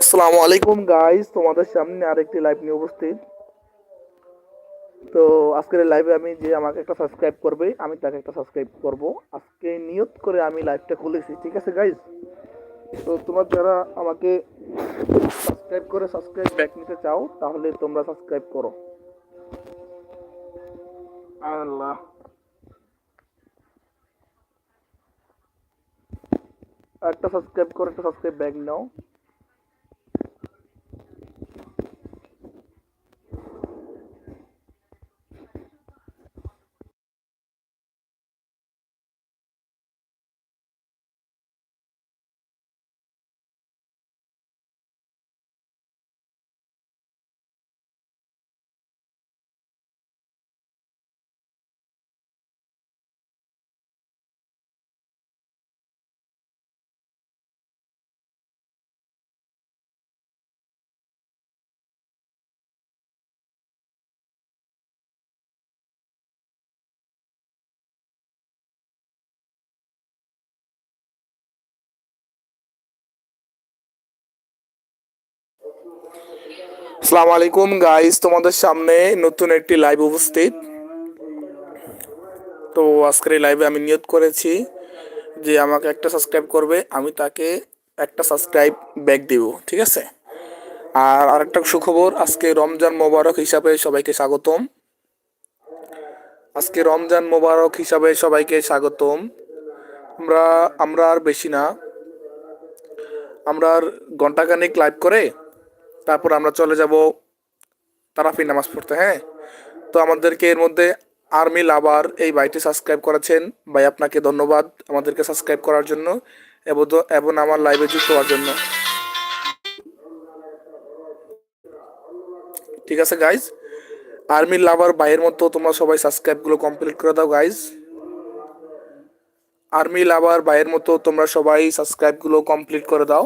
আসসালামু আলাইকুম গাইস তোমাদের সামনে আরেকটি লাইভ নিয়ে উপস্থিত। তো আজকের লাইভে আমি যে আমাকে একটা সাবস্ক্রাইব করবে, আমি তাকে একটা সাবস্ক্রাইব করব। আজকে নিয়ত করে আমি লাইভটা খুলেছি, ঠিক আছে গাইস তো তোমরা যারা আমাকে সাবস্ক্রাইব করে সাবস্ক্রাইব ব্যাক নিতে চাও, তাহলে তোমরা সাবস্ক্রাইব করো। আল্লাহ। একটা সাবস্ক্রাইব করে একটা সাবস্ক্রাইব ব্যাক নাও। আসসালামু আলাইকুম গাইস তোমাদের সামনে নতুন একটি লাইভ উপস্থিত। তো আজকের এই লাইভে আমি নিয়ত করেছি যে আমাকে একটা সাবস্ক্রাইব করবে, আমি তাকে একটা সাবস্ক্রাইব ব্যাক দিব, ঠিক আছে? আর আরেকটা সুখবর, আজকে রমজান মোবারক হিসাবে সবাইকে স্বাগতম। আজকে রমজান মোবারক হিসাবে সবাইকে স্বাগতম। আমরা আমরা আর বেশি না। আমরা আর ঘন্টাখানিক লাইভ করে তারপর আমরা চলে যাব তারাফি নামাজ পড়তে হ্যাঁ? তো আমাদেরকে এর মধ্যে আর্মি লাভার এই বাইটি সাবস্ক্রাইব করেছেন। ভাই, আপনাকে ধন্যবাদ আমাদেরকে সাবস্ক্রাইব করার জন্য এবং আমার লাইভে যুক্ত হওয়ার জন্য। ঠিক আছে গাইজ আর্মি লাভার ভাইয়ের মতো তোমরা সবাই সাবস্ক্রাইবগুলো কমপ্লিট করে দাও গাইজ আর্মি লাভার ভাইয়ের মতো তোমরা সবাই সাবস্ক্রাইবগুলো কমপ্লিট করে দাও।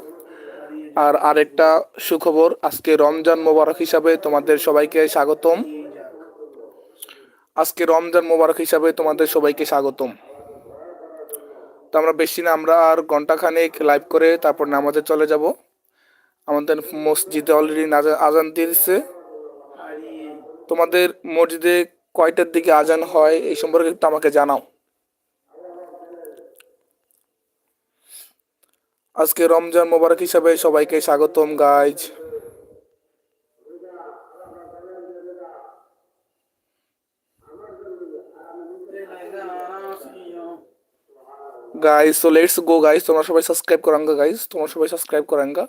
আর আরেকটা সুখবর, আজকে রমজান মোবারক হিসাবে তোমাদের সবাইকে স্বাগতম। আজকে রমজান মোবারক হিসাবে তোমাদের সবাইকে স্বাগতম। তো আমরা বেশি না, আমরা আর ঘন্টাখানেক লাইভ করে তারপর নামাজে চলে যাব। আমাদের মসজিদে অলরেডি আজান দিয়েছে তোমাদের মসজিদে কয়টার দিকে আজান হয় এই সম্পর্কে একটু আমাকে জানাও। আজকে রমজান মোবারক হিসাবে সবাইকে স্বাগতম গাইজ গাইজ তো লেটস গো গাইজ তোমরা সবাই সাবস্ক্রাইব করাঙ্গা গাইজ তোমরা সবাই সাবস্ক্রাইব করাঙ্গা।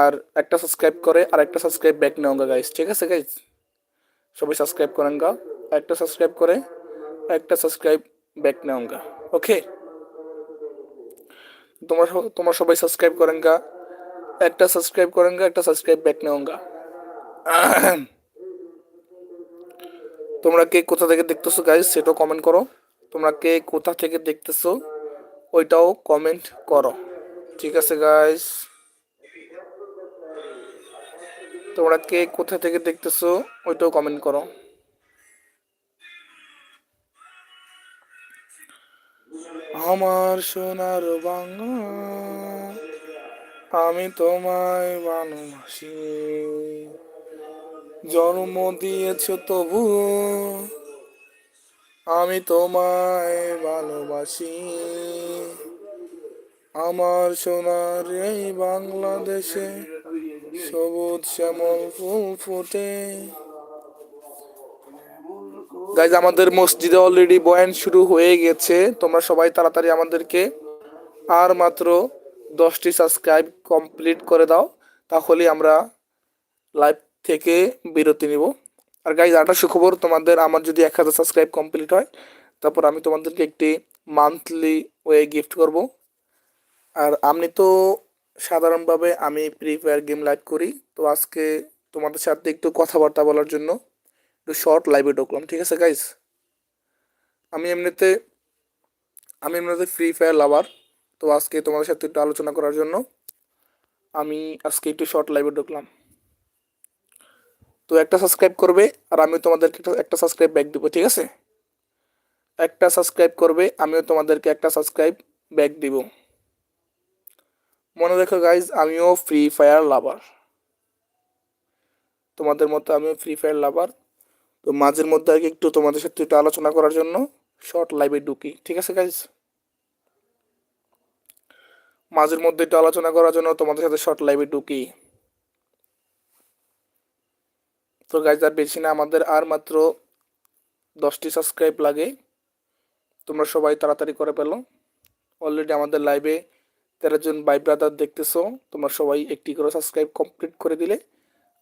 আর একটা সাবস্ক্রাইব করে, আর একটা সাবস্ক্রাইব ব্যাক নেওয়া গাইজ ঠিক আছে গাইজ সবাই সাবস্ক্রাইব করাঙ্গা। একটা সাবস্ক্রাইব করে একটা সাবস্ক্রাইব ব্যাক নেওয়া ওকে তোমরা তোমরা সবাই সাবস্ক্রাইব করেন গা একটা সাবস্ক্রাইব করেন গা একটা সাবস্ক্রাইব ব্যাক নেওয়া গা তোমরা কে কোথা থেকে দেখতেছো গাইজ সেটাও কমেন্ট করো। তোমরা কে কোথা থেকে দেখতেছো, ওইটাও কমেন্ট করো। ঠিক আছে গাইজ তোমরা কে কোথা থেকে দেখতেছো, ওইটাও কমেন্ট করো। আমার সোনার বাংলা, আমি তোমায় ভালোবাসি। জন্ম দিয়েছ তবু আমি তোমায় ভালোবাসি। আমার সোনার এই বাংলাদেশে সবুজ শ্যামল ফুল ফোটে। গাইজ আমাদের মসজিদে অলরেডি বয়ান শুরু হয়ে গেছে। তোমরা সবাই তাড়াতাড়ি আমাদেরকে আর মাত্র দশটি সাবস্ক্রাইব কমপ্লিট করে দাও তাহলে আমরা লাইভ থেকে বিরতি নিব। আর গাইজ আটা সুখবর, তোমাদের আমার যদি এক হাজার সাবস্ক্রাইব কমপ্লিট হয়, তারপর আমি তোমাদেরকে একটি মান্থলি ওয়ে গিফট করব। আর আমি তো সাধারণভাবে আমি ফ্রি ফায়ার গেম লাইভ করি, তো আজকে তোমাদের সাথে একটু কথাবার্তা বলার জন্য একটু শর্ট লাইভে ঢুকলাম ঠিক আছে গাইজ আমি এমনিতে আমি এমনিতে ফ্রি ফায়ার লাভার তো আজকে তোমাদের সাথে একটু আলোচনা করার জন্য আমি আজকে একটু শর্ট লাইভে ঢুকলাম তো একটা সাবস্ক্রাইব করবে, আর আমিও তোমাদেরকে একটা সাবস্ক্রাইব ব্যাক দেবো, ঠিক আছে? একটা সাবস্ক্রাইব করবে, আমিও তোমাদেরকে একটা সাবস্ক্রাইব ব্যাক দিব। মনে রেখো গাইজ আমিও ফ্রি ফায়ার লাভার তোমাদের মতো আমিও ফ্রি ফায়ার লাভার তো মাঝের মধ্যে কি একটু তোমাদের সাথে একটু আলোচনা করার জন্য শর্ট লাইভে ঢুকি। ঠিক আছে গাইজ মাঝের মধ্যে একটু আলোচনা করার জন্য তোমাদের সাথে শর্ট লাইভে ঢুকি। তো গাইজ আর বেশি না, আমাদের আর মাত্র দশটি সাবস্ক্রাইব লাগে। তোমরা সবাই তাড়াতাড়ি করে পেল অলরেডি আমাদের লাইভে তেরো জন বাই ব্রাদার দেখতেছো। তোমরা সবাই একটি করে সাবস্ক্রাইব কমপ্লিট করে দিলে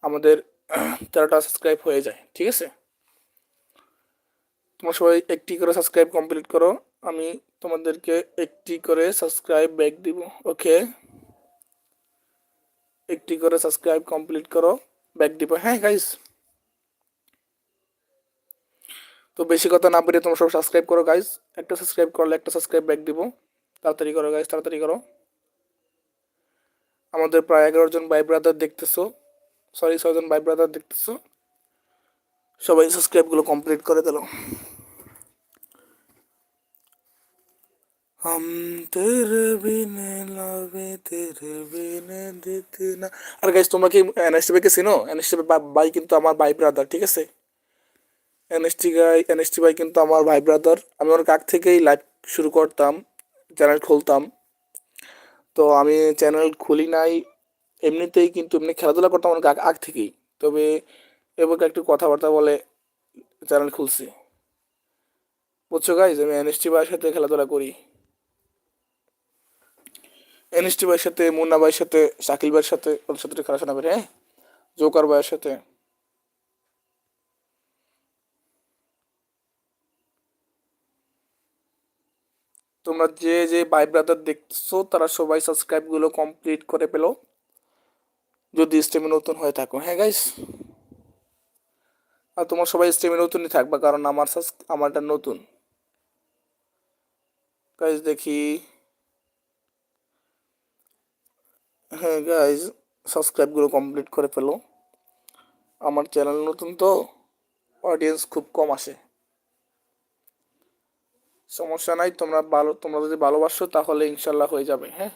আমাদের তেরোটা সাবস্ক্রাইব হয়ে যায়। ঠিক আছে? তোমরা সবাই একটি করে সাবস্ক্রাইব কমপ্লিট করো। আমি তোমাদেরকে একটি করে সাবস্ক্রাইব ব্যাক দিব ওকে একটি করে সাবস্ক্রাইব কমপ্লিট করো ব্যাক দিব। হ্যাঁ গাইস তো বেশি কথা না বেরিয়ে তোমরা সব সাবস্ক্রাইব করো গাইস একটা সাবস্ক্রাইব করলে একটা সাবস্ক্রাইব ব্যাক দিব। তাড়াতাড়ি করো গাইস তাড়াতাড়ি করো। আমাদের প্রায় এগারো জন ভাই ব্রাদার দেখতেছো। সরি ছয়জন ভাই ব্রাদার দেখতেছো। সবাই সাবস্ক্রাইবগুলো কমপ্লিট করে দিল। हम तेरे बिने लावे तेरे बिने দিতে না আর গাইস তোমরা কি এনএসটি ভাইকে চিনো এনএসটি ভাই কিন্তু আমার ভাই ব্রাদার ঠিক আছে এনএসটি গাই এনএসটি ভাই কিন্তু আমার ভাই ব্রাদার আমি ওর কাছ থেকেই লাইভ শুরু করতাম চ্যানেল খুলতাম তো আমি চ্যানেল খুলি নাই এমনিতেই কিন্তু এমনি খেলাধুলা করতাম অনেক আগ আগ থেকেই তবে এবার একটু কথাবার্তা বলে চ্যানেল খুলছি বুঝছো গাইজ আমি এনএসটি ভাইয়ের সাথে খেলাধুলা করি এনএসটি ভাইয়ের সাথে, মুন্না ভাইয়ের সাথে, শাকিল ভাইয়ের সাথে, ওদের সাথে খেলাশোনা করি হ্যাঁ? জোকার ভাইয়ের সাথে। তোমরা যে যে ভাই ব্রাদার দেখছ তারা সবাই সাবস্ক্রাইবগুলো কমপ্লিট করে পেল যদি স্টেমে নতুন হয়ে থাকো হ্যাঁ গাইস আর তোমার সবাই স্টেমে নতুনই থাকবা, কারণ আমার আমারটা নতুন। গাইস দেখি। হ্যাঁ গাইজ সাবস্ক্রাইবগুলো কমপ্লিট করে ফেলো। আমার চ্যানেল নতুন তো অডিয়েন্স খুব কম আসে। সমস্যা নাই, তোমরা ভালো, তোমরা যদি ভালোবাসো তাহলে ইনশাল্লাহ হয়ে যাবে হ্যাঁ?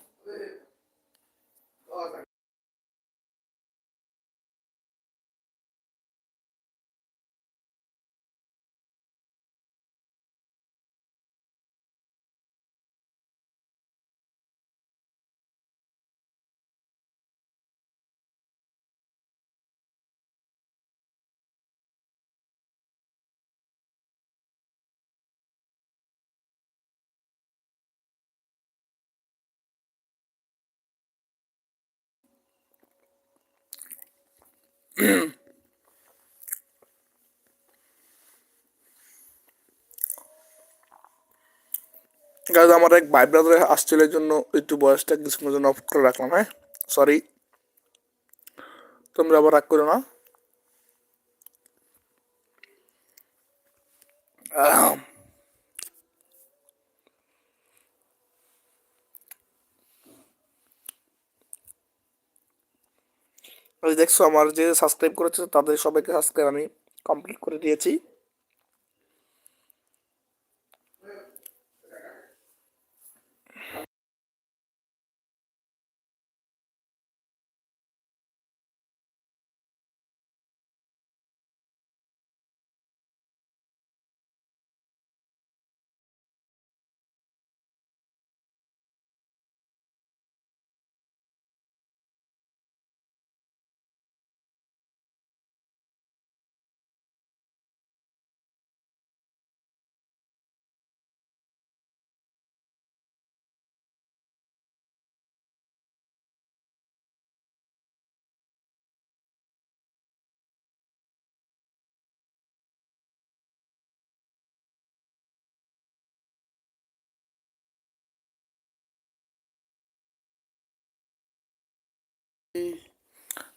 গাইজ আমার এক ভাই ব্রাদার আসছিল জন্য একটু বয়সটা কিছুক্ষণের জন্য অফ করে রাখলাম হ্যাঁ? সরি তোমরা আবার রাগ করো না আহ। ওই দেখছ আমার যে সাবস্ক্রাইব করেছে তাদের সবাইকে সাবস্ক্রাইব আমি কমপ্লিট করে দিয়েছি।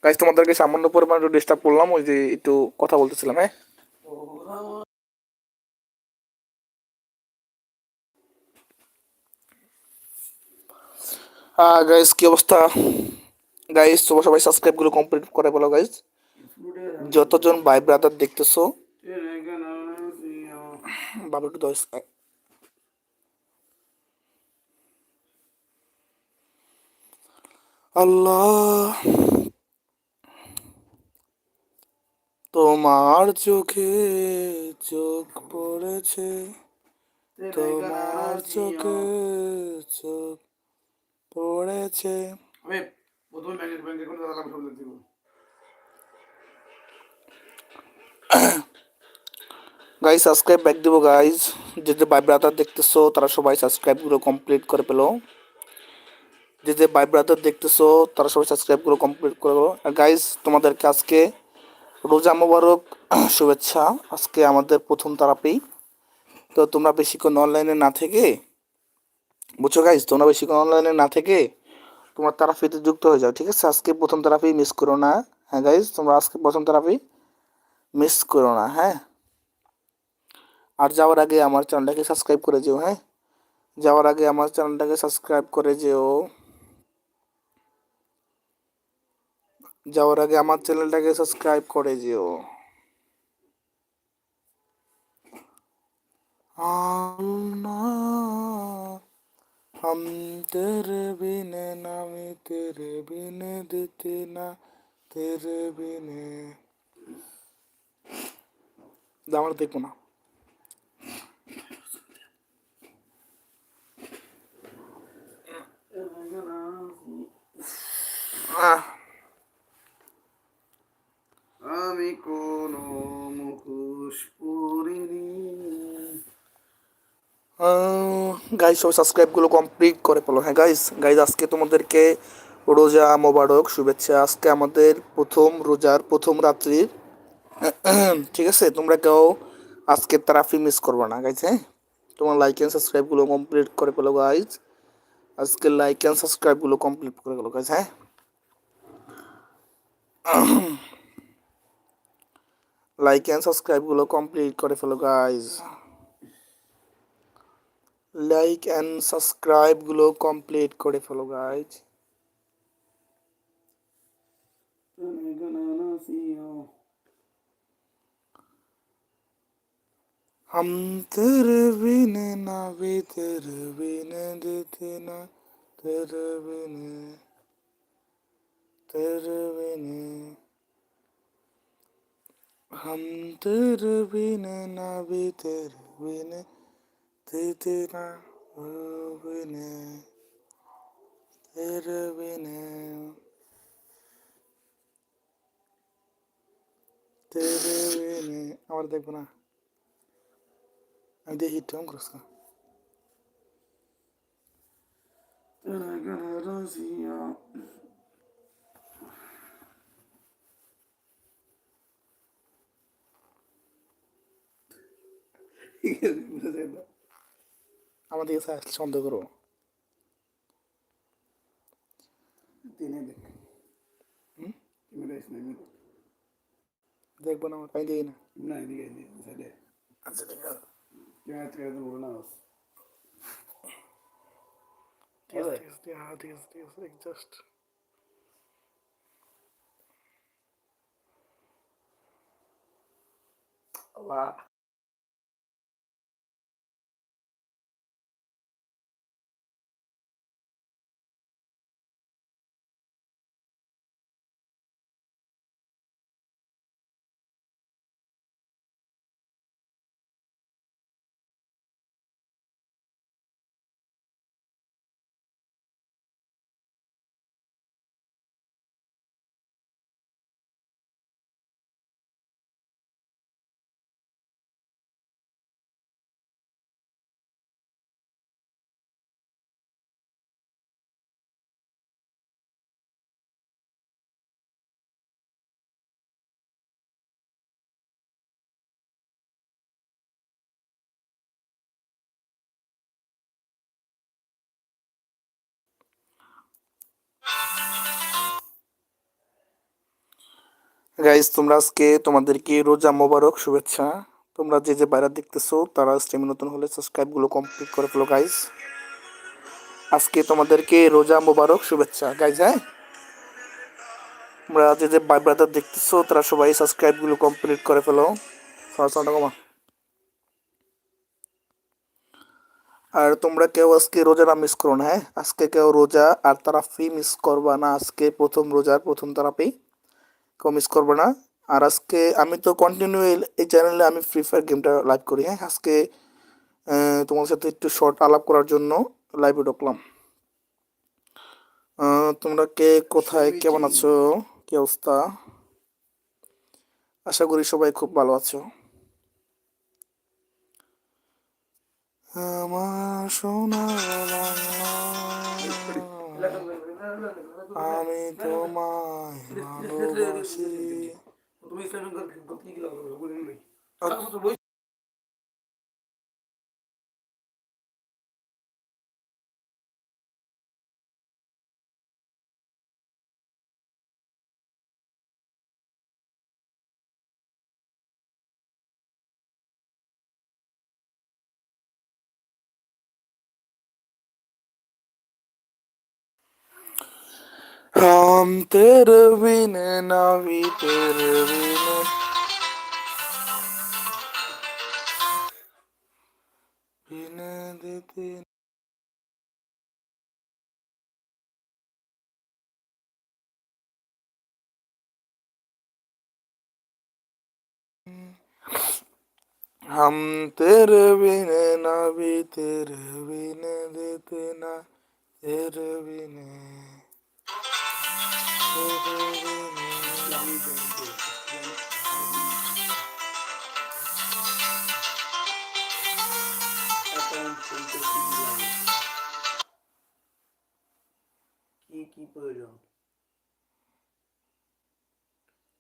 গাইজ তোমাদেরকে সামান্য পরিমাণ একটু ডিস্টার্ব করলাম, ওই যে একটু কথা বলতেছিলাম হ্যাঁ? গাইজ কি অবস্থা? গাইজ তোমরা সবাই সাবস্ক্রাইবগুলো কমপ্লিট করে বলো গাইজ যতজন ভাই ব্রাদার দেখতেছো, বাবা একটু দশ আল্লাহ। তোমার চোখে চোখ পড়েছে তোমার চোখে চোখ পড়েছে। গাইজ সাবস্ক্রাইব ব্যাক দেবো গাইজ যে যে ভাই ব্রাদার দেখতেছো তারা সবাই সাবস্ক্রাইবগুলো কমপ্লিট করে পেল যে যে ভাই ব্রাদার দেখতেছো তারা সবাই সাবস্ক্রাইবগুলো কমপ্লিট করে পেল আর গাইজ তোমাদেরকে আজকে রোজা মোবারক, শুভেচ্ছা। আজকে আমাদের প্রথম থেরাপি তো তোমরা বেশিক্ষণ অনলাইনে না থেকে, বুঝছ গাইজ তোমরা বেশিক্ষণ অনলাইনে না থেকে তোমার থেরাপিতে যুক্ত হয়ে যাও, ঠিক আছে? আজকে প্রথম থেরাপি মিস করো না হ্যাঁ গাইজ তোমরা আজকে প্রথম থেরাপি মিস করো না হ্যাঁ? আর যাওয়ার আগে আমার চ্যানেলটাকে সাবস্ক্রাইব করে যেও হ্যাঁ? যাওয়ার আগে আমার চ্যানেলটাকে সাবস্ক্রাইব করে যেও। যাওয়ার আগে আমার চ্যানেলটাকে সাবস্ক্রাইব করে যেও Allah, हम तेरे बिने नामी तेरे बिने देते ना तेरे बिने আমার দেখবো না আহ আমি কোনো মুখোশ পরিনি। গাইজ সব সাবস্ক্রাইবগুলো কমপ্লিট করে পেল হ্যাঁ গাইজ গাইজ আজকে তোমাদেরকে রোজা মোবারক শুভেচ্ছা। আজকে আমাদের প্রথম রোজার প্রথম রাত্রির। ঠিক আছে, তোমরা কেউ আজকে তারাফি মিস করবে না গাইজ হ্যাঁ? তোমার লাইক অ্যান্ড সাবস্ক্রাইবগুলো কমপ্লিট করে পেল গাইজ আজকে লাইক অ্যান্ড সাবস্ক্রাইবগুলো কমপ্লিট করে গেলো গাইজ হ্যাঁ? লাইক অ্যান্ড সাবস্ক্রাইবগুলো কমপ্লিট করে ফেলো গাইজ লাইক অ্যান্ড সাবস্ক্রাইবগুলো কমপ্লিট করে ফেলো গাইজ তুমি গানা নাসিও हम तेरे बिने ना भी तेरे बिने देते ना तेरे बिने तेरे बिने हम तेरे बिने ना भी तेरे बिने देते ना ओ बिने तेरे बिने तेरे बिने और देखो ना আমি দেখি টম করছ তুমি গানা নাসিও আমার দিকে স্যার সন্দেহ করো। দেখব না আমার পাই দিই না না এদিকে এদিকে আচ্ছা ঠিক আছে ঠিক আছে ঠিক আছে ঠিক আছে জাস্ট গাইজ তোমরা আজকে তোমাদেরকে রোজা মোবারক শুভেচ্ছা। তোমরা যে যে বাইরে দেখতেছো, তারা স্টেমি নতুন হলে সাবস্ক্রাইবগুলো কমপ্লিট করে ফেলো গাইজ আজকে তোমাদেরকে রোজা মোবারক শুভেচ্ছা গাইজ হ্যাঁ? তোমরা যে যে ভাই ব্রাদার দেখতেছো, তারা সবাই সাবস্ক্রাইবগুলো কমপ্লিট করে ফেলো। কমা আর তোমরা কেউ আজকে রোজাটা মিস করো না হ্যাঁ? আজকে কেউ রোজা আর তারাফি মিস করবা না, আজকে প্রথম রোজার প্রথম তারাফি কেউ মিস করবে না। আর আজকে আমি তো কন্টিনিউ এই চ্যানেলে আমি ফ্রি ফায়ার গেমটা লাইভ করি হ্যাঁ? আজকে তোমার সাথে একটু শর্ট আলাপ করার জন্য লাইভে ঢুকলাম। তোমরা কে কোথায় কেমন আছো? কি অবস্থা? আশা করি সবাই খুব ভালো আছো। আমার সোনা আমি তোমায় ভালোবাসি তুমি உம் தெருவின நாவி தெருவின பினது தின हम तेरविन नावी तेरविन देतना तेरविन কি কি কি প্রয়োজন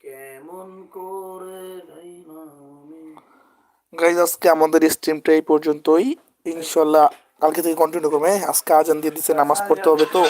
কেমন করে যাই না আমি? গাইজ আজকে আমাদের স্ট্রিমটা এই পর্যন্তই। ইনশাল্লাহ কালকে থেকে কন্টিনিউ করবে হ্যাঁ? আজকে আজান দিয়ে দিচ্ছে নামাজ পড়তে হবে তো।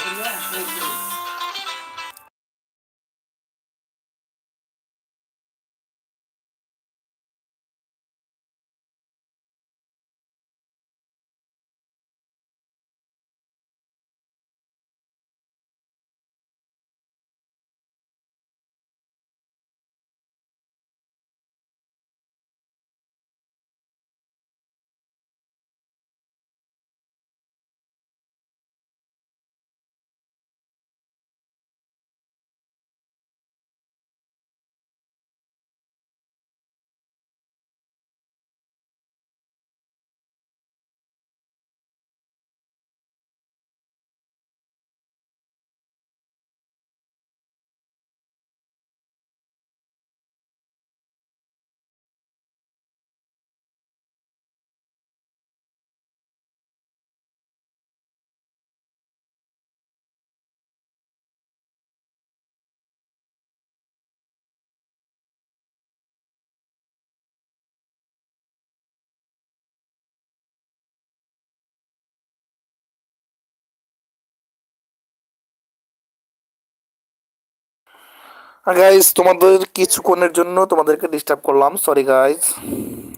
গাইজ তোমাদের কিছুক্ষণের জন্য তোমাদেরকে ডিস্টার্ব করলাম। সরি গাইজ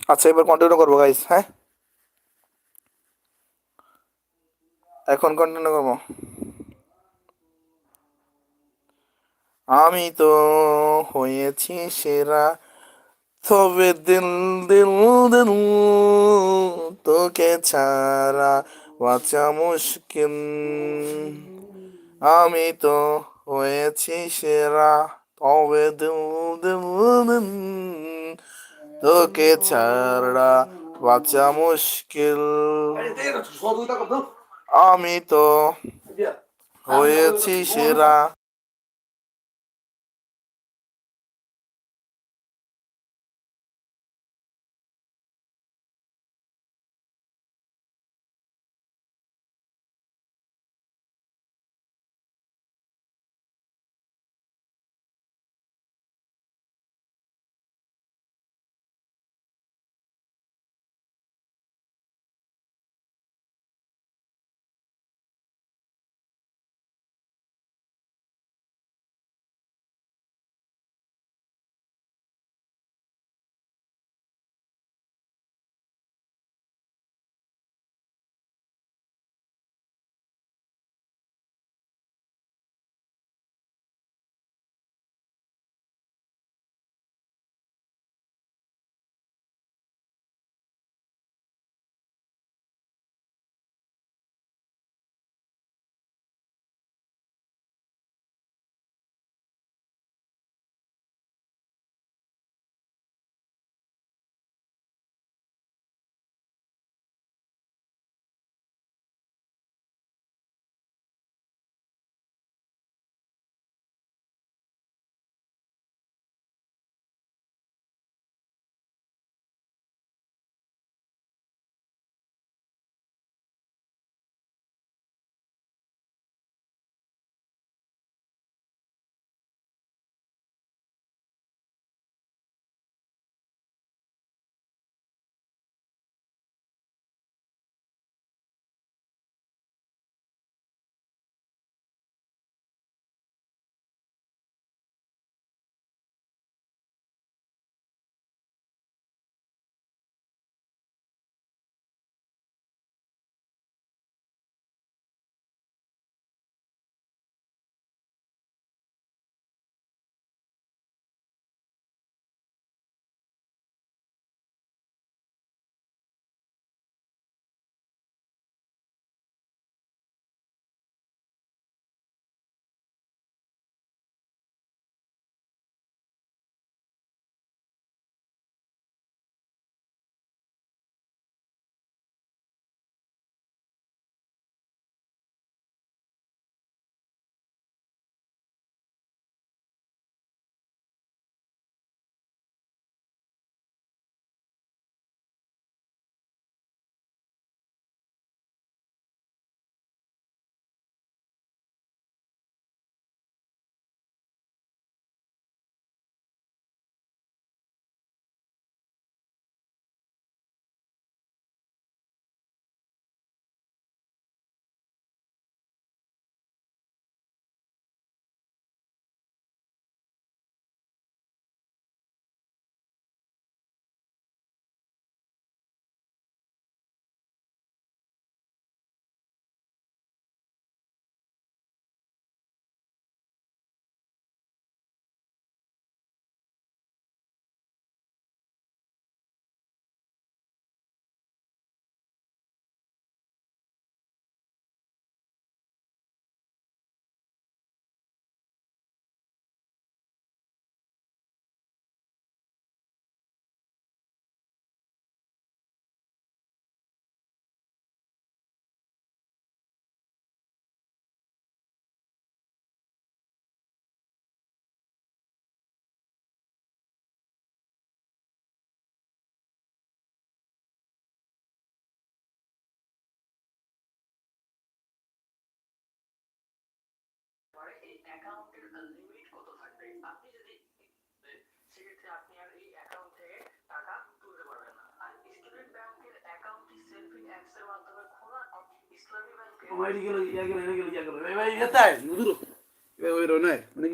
আচ্ছা এবার কন্টিনিউ করব গাইজ হ্যাঁ? এখন কন্টিনিউ করব। আমি তো হয়েছি সেরা, তবে দিল দিল দিল, তোকে ছাড়া বাঁচা মুশকিল। আমি তো হয়েছি সেরা। তোকে ছাড়া বাচ্চা মুশকিল। আমি তো হয়েছি সেরা। আমার এদিকে গেল ইয়া গেল এনে গেল ইয়া গেল ভাই ভাই এটাই নুদুরো ভাই ওই রনে মানে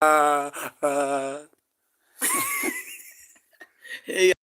কি এই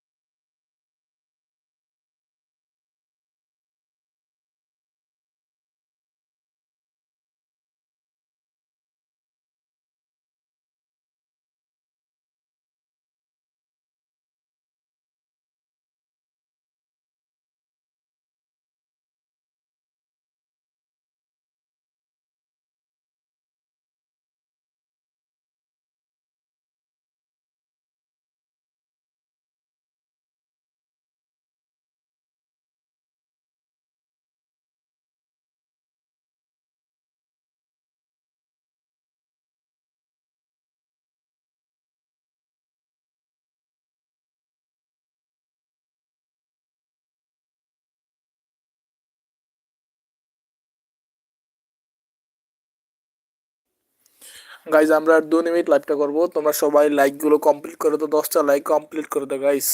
গাইজ আমরা আর দু মিনিট লাইভটা করব। তোমরা সবাই লাইকগুলো কমপ্লিট করে দাও। দশটা লাইক কমপ্লিট করে দাও গাইজ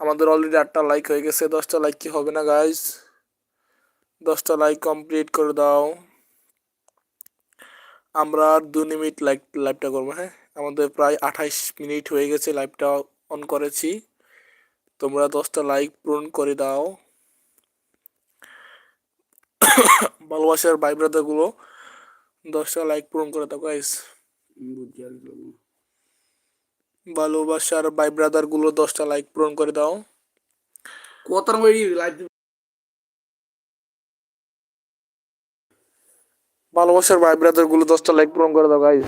আমাদের অলরেডি আটটা লাইক হয়ে গেছে। দশটা লাইক কি হবে না গাইজ দশটা লাইক কমপ্লিট করে দাও। আমরা আর দু মিনিট লাইক লাইভটা করব হ্যাঁ? আমাদের প্রায় আঠাইশ মিনিট হয়ে গেছে লাইভটা অন করেছি। তোমরা দশটা লাইক পূরণ করে দাও। ভালোবাসার ভাই ব্রাদারগুলো দশটা লাইক পূরণ করে দাও গাইস। ভালোবাসার ভাই ব্রাদারগুলো দশটা লাইক পূরণ করে দাও। মধ্যে লাইভ ভালোবাসার ভাই ব্রাদারগুলো দশটা লাইক পূরণ করে দাও গাইস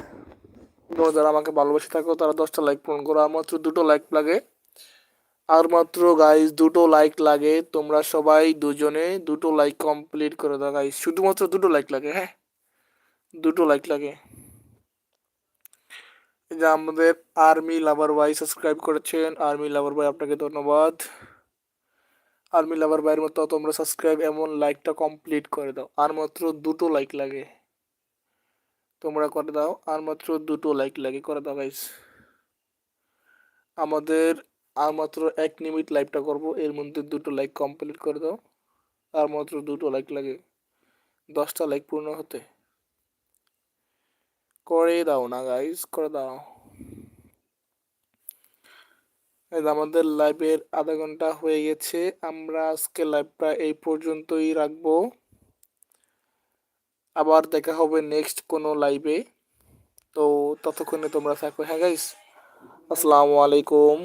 তোমরা যারা আমাকে ভালোবাসে থাকো তারা দশটা লাইক পূরণ করো। আর মাত্র দুটো লাইক লাগে। আর মাত্র গাইস দুটো লাইক লাগে। তোমরা সবাই দুজনে দুটো লাইক কমপ্লিট করে দাও গাইস শুধুমাত্র দুটো লাইক লাগে হ্যাঁ? দুটো লাইক লাগে। যে আমাদের আর্মি লাভার ভাই সাবস্ক্রাইব করেছেন আর্মি লাভার ভাই আপনাকে ধন্যবাদ। আর্মি লাভার ভাইয়ের মতো তোমরা সাবস্ক্রাইব এমন লাইকটা কমপ্লিট করে দাও, আর মাত্র দুটো লাইক লাগে। তোমরা করে দাও, আর মাত্র দুটো লাইক লাগে, করে দাও গাইস আমাদের আর মাত্র এক মিনিট লাইভটা করব, এর মধ্যে দুটো লাইক কমপ্লিট করে দাও, আর মাত্র দুটো লাইক লাগে। দশটা লাইক পূর্ণ হতে। করে দাও না গাইস করে দাও। আমাদের লাইভের আধা ঘণ্টা হয়ে গেছে, আমরা আজকে লাইভটা এই পর্যন্তই রাখব। আবার দেখা হবে নেক্সট কোনো লাইভে তো ততক্ষণে তোমরা থাকো। হ্যাঁ গাইস আসসালামু আলাইকুম।